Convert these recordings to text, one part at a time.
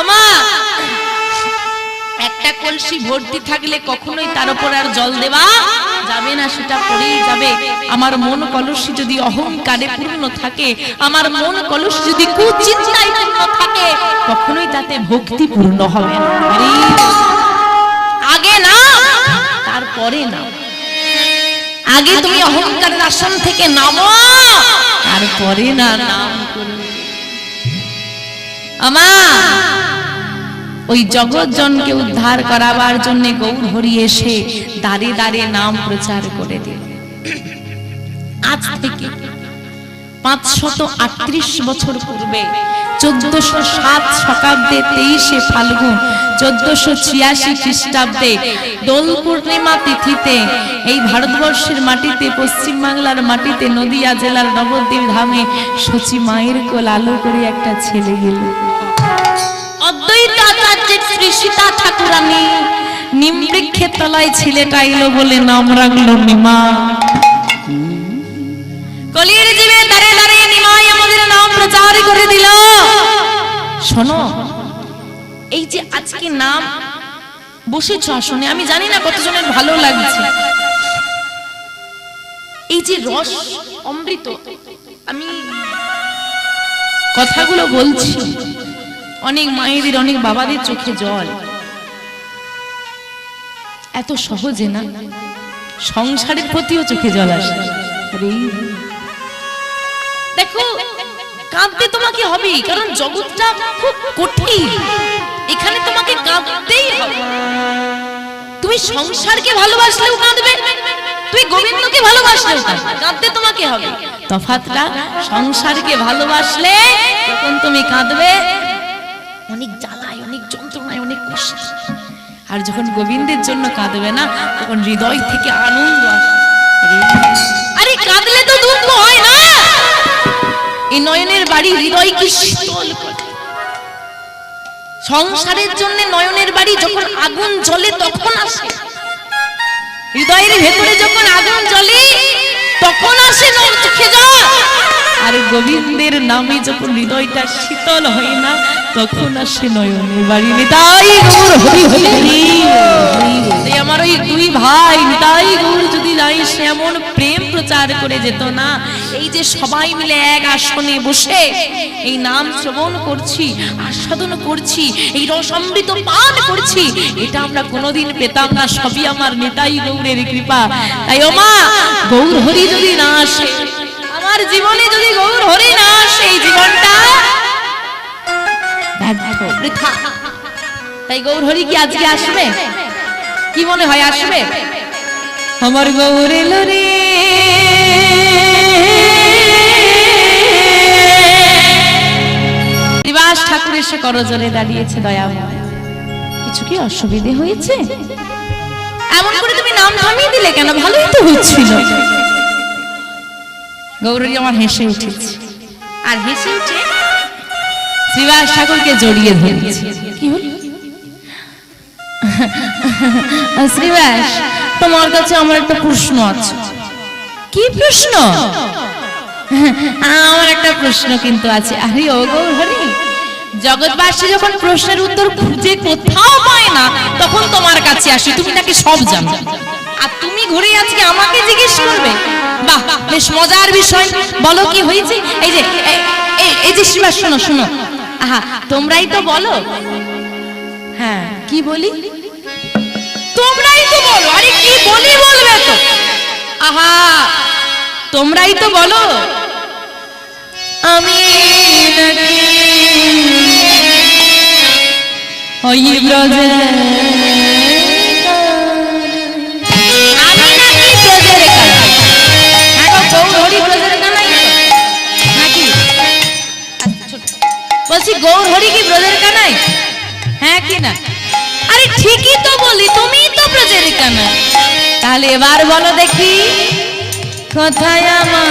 আমা একটা কলসি ভর্তি থাকলে কখনোই তার উপর আর জল দেওয়া যাবে না, সেটা পড়েই যাবে। আমার মন কলসি যদি অহংকারে পূর্ণ থাকে, আমার মন কলসি যদি কুচিন্তায় পূর্ণ থাকে, কখনোই তাতে ভক্তি পূর্ণ হবে না। আগে না, তারপরে না। আগে তুমি অহংকারের আসন থেকে নামো, তারপরে না, নাম করবে আমা ওই জগৎজনকে উদ্ধার করাবার জন্য গৌর হরি এসে দাঁড়ে দাঁড়িয়ে নাম প্রচার করে দিল আজ থেকে পাঁচশত আটত্রিশ বছর পূর্বে চোদ্দশো সাত শতাব্দে তেইশে ফাল্গুন, চোদ্দশো ছিয়াশি খ্রিস্টাব্দে দোল পূর্ণিমা তিথিতে এই ভারতবর্ষের মাটিতে পশ্চিম বাংলার মাটিতে, নদিয়া জেলার নবদ্বীপ ধামে সচি মায়ের কোল আলো করে একটা ছেলে গেল। অদ্বৈত শ্রী সীতা ঠাকুরানী। নিমবৃক্ষের তলায় ছেলেটা এলো বলে নাম রাখল নিমা। কলির জীবে দাঁড়িয়ে দাঁড়িয়ে নিমাই আমাদের নাম প্রচার করে দিল। শোনো, এই যে আজকে নাম বসেছ আসনে, আমি জানি না কতজনের ভালো লাগছে। এই যে রস অমৃত, আমি কথাগুলো বলছি। অনেক মায়েদের, অনেক বাবাদের চোখে জল। এত সহজে না? সংসারের প্রতিও চোখে জল আসে। দেখো, কাঁদতে তোমাকে হবে কারণ জগৎটা খুব কঠিন। এখানে তোমাকে কাঁদতেই হবে। তুমি সংসারকে ভালোবাসলেও কাঁদবে তুই গোবিন্দকে ভালোবাসলেও। কাঁদতে তোমাকে হবে। তফাৎটা, সংসারকে ভালোবাসলে তখন তুমি কাঁদবে অনেক জ্বালায়, অনেক যন্ত্রণায়, অনেক কষ্ট। আর যখন গোবিন্দের জন্য কাঁদবে না, তখন হৃদয় থেকে আনন্দ আরে কাঁদলে তো দুঃখ হয় না! এই নয়নের বাড়ি হৃদয় কি শীতল সংসারের জন্য নয়নের বাড়ি যখন আগুন জ্বলে, তখন আসে। হৃদয়ের ভেতরে যখন আগুন জ্বলে, তখন আসে চোখে জল আর গোবিন্দের নামে যখন হৃদয়টা শীতল হয় না, তখন আসে নয়নের বাড়ি নিতাই গৌর, হরি হরি আমার ওই দুই ভাই নিতাই গৌর, যদি নাই, সে এমন প্রেম প্রচার করে যেত না। এই যে সবাই মিলে এক আসনে বসে এই নাম শ্রবণ করছি, আস্বাদন করছি, এই রসমৃত পান করছি, এটা আমরা কোনোদিন পেতাম না, সবই আমার নিতাই গৌরের কৃপা। তাই ও মা, গৌর, হরি যদি না আসে আমার জীবনে যদি গৌর হরি না আসে এই জীবনটা বৃথা। তাই গৌর হরি কি আজকে আসবে? কি মনে হয় আসবে? আমার গৌর এলো রে নিবাস ঠাকুর এসে করজোরে দাঁড়িয়েছে দয়া কিছু কি অসুবিধে হয়েছে? এমন করে তুমি নাম থামিয়ে দিলে কেন? ভালোই তো হচ্ছিল। গৌরী আমার হেসে উঠেছে। আর হেসে উঠে? শ্রীবাস ঠাকুরকে জড়িয়ে ধরেছে। কি হল? শ্রীবাস তোমার কাছে আমার একটা প্রশ্ন আছে। কি প্রশ্ন? আমার একটা প্রশ্ন কিন্তু আছে। আরে ও গৌর জগৎবাসী যখন প্রশ্নের উত্তর খুঁজে কোথাও পায় না তখন তোমার কাছে আসি তুমি নাকি সব জানো। আর তুমি ঘুরে আজকে আমাকে জিজ্ঞেস করবে? বাহ, বেশ মজার বিষয়। বলো কি হয়েছে? এই যে এই- যে শিবা শোনো শোনো। আহা, তোমরাই তো বলো। হ্যাঁ কি বলি? তোমরাই তো বলো। আরে কি বলি বলবে তো? আহা, তোমরাই তো বলো। আমি নাকি ওই ব্রজে বলছি, গৌর হরি কি ব্রজের কানাই? হ্যাঁ কি না? আরে ঠিকই তো বলি তুমি তো ব্রজের কানাই। তাহলে এবার বলো দেখি, কোথায় আমার?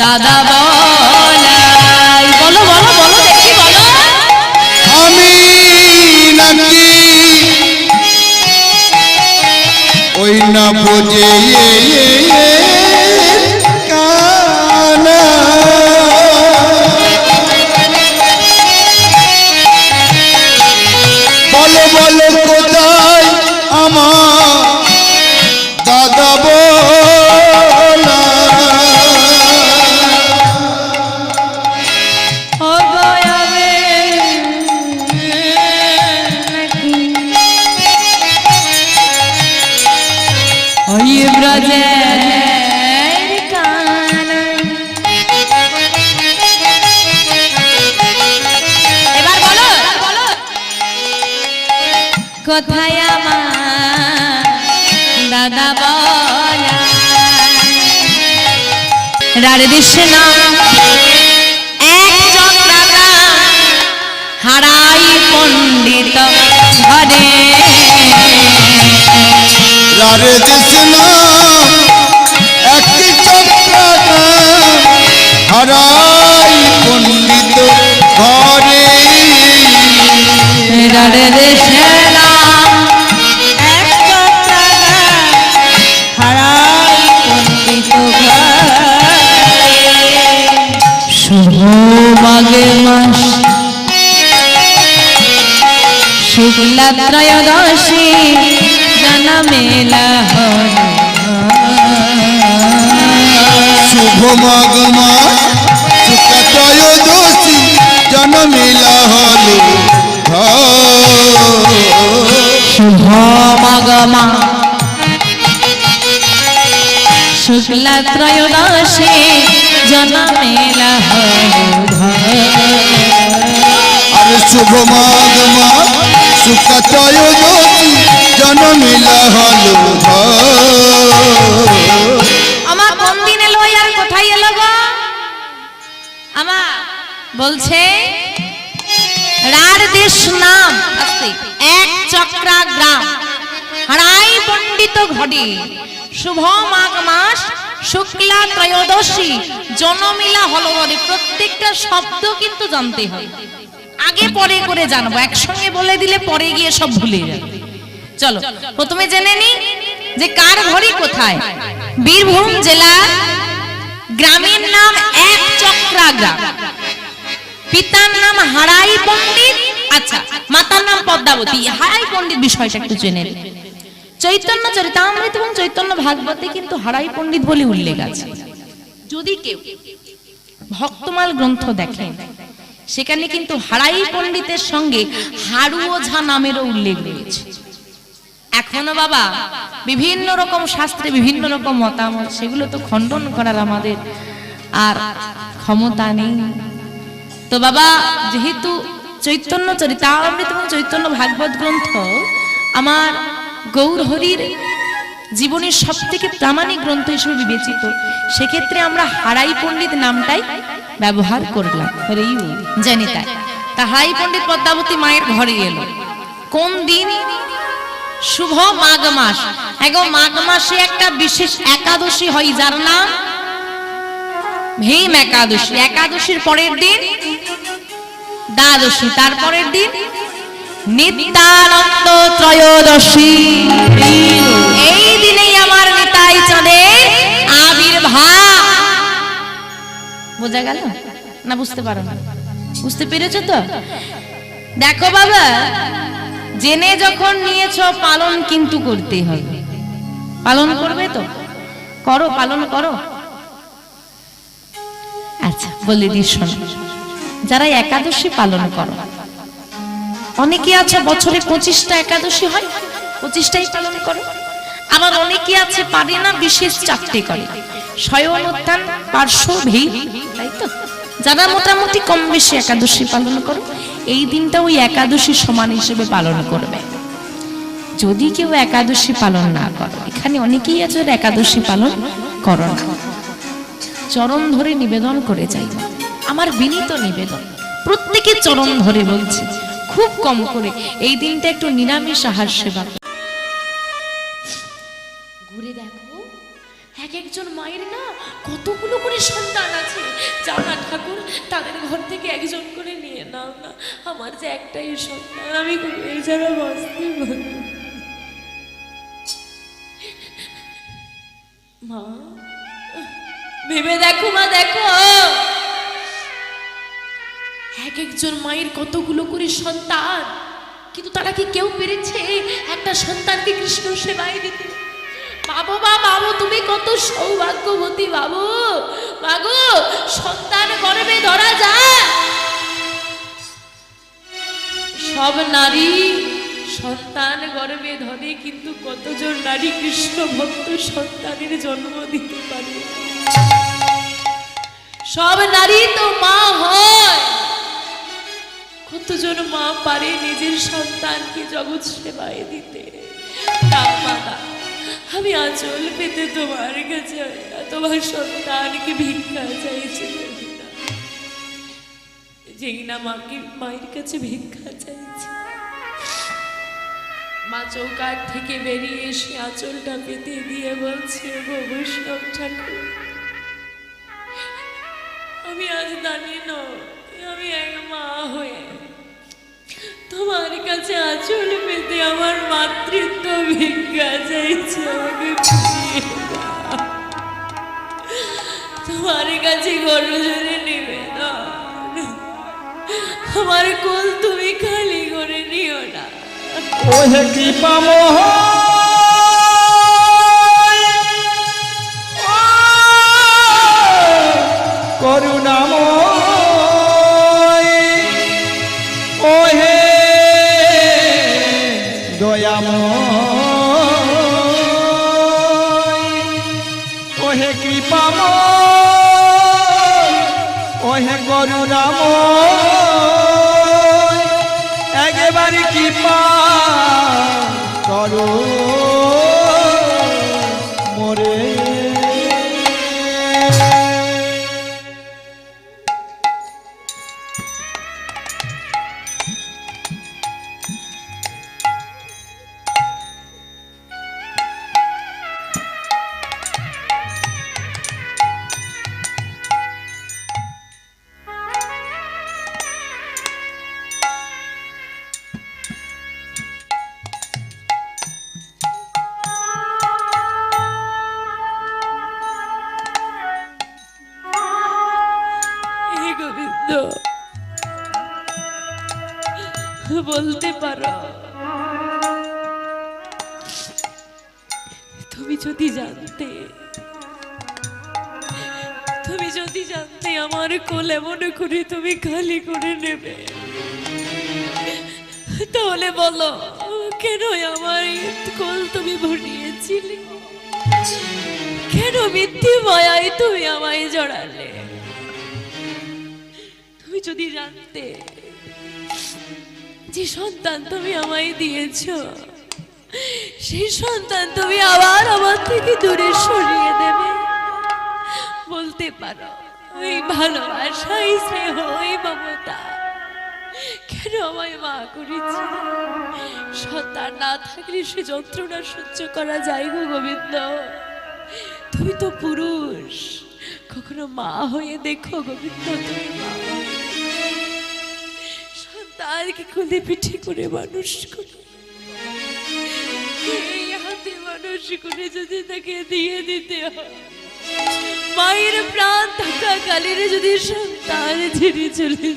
দাদা বলাই। বলো বলো বলো, দেখি, বলো। আমি নাকি ওই না বোঝে কোথায় আমার দাদা বলা? রারে কৃষ্ণ একজন দাদা হারাই পণ্ডিত ঘরে। রারে কৃষ্ণ হারাই পণ্ডিত ঘরে। মাঘে মাস। শুক্লা ত্রয়োদশী মেলা হল শুক্লা ত্রয়োদশী জনমিলা হলো ঘর। শুভ মগমা শুক্লা ত্রয়োদশী জানা মেলা হল আর শুভ মাঘ মাস শুক্লা ত্রয়োদশী জনমিলা হলো ঘর। বলছে, রার দেশ নাম এক চক্রা গ্রাম। হারাই পণ্ডিত ঘটে শুভ মাঘ মাস শুক্লা ত্রয়োদশী, জনমিলা হলো বলে প্রত্যেকটা শব্দ কিন্তু জানতে হয়। আগে পরে করে জানব, একসঙ্গে বলে দিলে পরে গিয়ে সব ভুলে যাবে। চলো, প্রথমে জেনে নি যে কার ঘড়ি কোথায়? বীরভূম জেলা গ্রামের নাম এক চক্রা গ্রাম। পিতার নাম হারাই পণ্ডিত। আচ্ছা মাতার নাম পদ্মাবতী। হারাই পণ্ডিত বিষয়টা একটু জেনে। চৈতন্য চরিতামৃত এবং চৈতন্য ভাগবতে কিন্তু হারাই পণ্ডিত বলে উল্লেখ আছে। যদি কেউ ভক্তমাল গ্রন্থ দেখেন সেখানে কিন্তু হারাই পণ্ডিতের সঙ্গে হাড়ু ওঝা নামেরও উল্লেখ রয়েছে। এখনও বাবা, বিভিন্ন রকম শাস্ত্রে বিভিন্ন রকম মতামত, সেগুলো তো খণ্ডন করার আমাদের আর ক্ষমতা নেই। তো বাবা, যেহেতু চৈতন্য চরিতামৃত এবং চৈতন্য ভাগবত গ্রন্থ আমার গৌর হরির জীবনের সব থেকে প্রামাণিক গ্রন্থ হিসেবে বিবেচিত, সেক্ষেত্রে আমরা হারাই পণ্ডিত নামটাই ব্যবহার করলাম। জানি তাই। তা হারাই পণ্ডিত পদ্মাবতী মায়ের ঘরে এলো। কোন দিন? শুভ মাঘ মাস। এখন মাঘ মাসে একটা বিশেষ একাদশী হয়, যার নাম ভীম একাদশী। একাদশীর পরের দিন দ্বাদশী। তারপরের দিন নিত্যানন্দ ত্রয়োদশী। এই দিনেই আমার নিতাই চাঁদের আবির্ভাব। বোঝা গেল? না, বুঝতে পারো বুঝতে পেরেছ তো? দেখো বাবা, জেনে যখন নিয়েছো, পালন কিন্তু করতে হবে। পালন করবে তো? করো, পালন করো। আচ্ছা বলে দিই, শোনো। যারা একাদশী পালন করো অনেকে আছে বছরে পঁচিশটা একাদশী হয়, পঁচিশটাই পালন করো। আবার অনেকে আছে পারে না, বিশেষ চারটে করে। স্বয়ন উত্থান পার্শ্ব ভিড় তাই তো? যারা মোটামুটি কম বেশি একাদশী পালন করো, এই দিনটা ওই একাদশী সমান হিসেবে পালন করবে। যদি কেউ একাদশী পালন না করো, এখানে অনেকেই আছে একাদশী পালন করো না। চরণ ধরে নিবেদন করে যাই। আমার বিনীত নিবেদন। প্রত্যেকে চরণ ধরে বলছি, খুব কম করে, এই দিনটা একটু নিরামিষ আহার সেবা ঘুরে দেখো, এক একজন মায়ের না কতগুলো করে সন্তান আছে। যাও না ঠাকুর, তাদের ঘর থেকে একজন করে নিয়ে নাও না। আমার যে একটাই সন্তান, আমি এই ছাড়া বাঁচতে পারি। মা ভেবে দেখো মা, দেখো। এক একজন মায়ের কতগুলো করে সন্তান, কিন্তু তারা কি কেউ পেরেছে একটা সন্তানকে কৃষ্ণ সেবায় দিতে? বাবু মা বাবু, তুমি কত সৌভাগ্যবতী বাবু। বাবু, সন্তান গর্বে ধরা যায় সব নারী সন্তান গর্বে ধরে, কিন্তু কতজন নারী কৃষ্ণ ভক্ত সন্তানের জন্ম দিতে পারে? সব নারী তো মা হয়। কতজন মা পারে নিজের সন্তানকে জগৎ সেবায় দিতে? আমি আঁচল পেতে তোমার কাছে তোমার সন্তানকে ভিক্ষা চাইছি না। যেই না মাকে, মায়ের কাছে ভিক্ষা চাইছি। মা চৌকাট থেকে বেরিয়ে এসে আঁচলটা পেতে দিয়ে বলছে গো বৈষ্ণব ঠাকুর আমি আজ জানি আমি এক মা হয়ে। তোমার কাছে আঁচল পেতে আমার মাতৃত্ব ভিক্ষা চাইছে আমাকে তোমার কাছে গরজনে নেবে না আমার কোল তুমি খালি করে নিও না। ওহে কৃপা মোহ। করুণাম একেবারে কৃপা করো। জানতে। তুমি যদি জানতে আমার কোল এমন করে তুমি খালি করে নেবে। তাহলে বলো, কেন আমার কোল তুমি ভরিয়েছিলে? কেন মিথ্যে মায়ায় তুমি আমায় জড়ালে? তুমি যদি জানতে যে সন্তান তুমি আমায় দিয়েছ সেই সন্তান তুমি আবার আমার থেকে দূরে সরিয়ে দেবে। বলতে পারো, ওই ভালোবাসা এই স্নেহ, ওই মমতা। কেন আমায় মা করেছে? সন্তান না থাকলে সে যন্ত্রণা সহ্য করা যায় গো গোবিন্দ। তুমি তো পুরুষ, কখনো মা হয়ে দেখো গোবিন্দ তুমি। সন্তানকে খুলে পিঠে করে মানুষ করে। মানুষ করে যদি তাকে দিয়ে দিতে হয় মায়ের প্রাণ যদি সন্তান চলে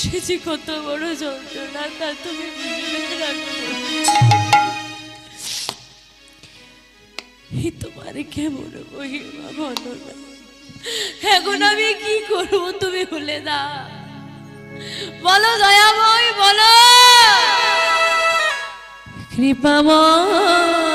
সে যে কত বড় যন্ত্রণা তা তুমি তোমার কেমন মহিমা বলো না। এখন আমি কি করব তুমি বলে দা বলো দয়াময়, বলো। কৃপাময়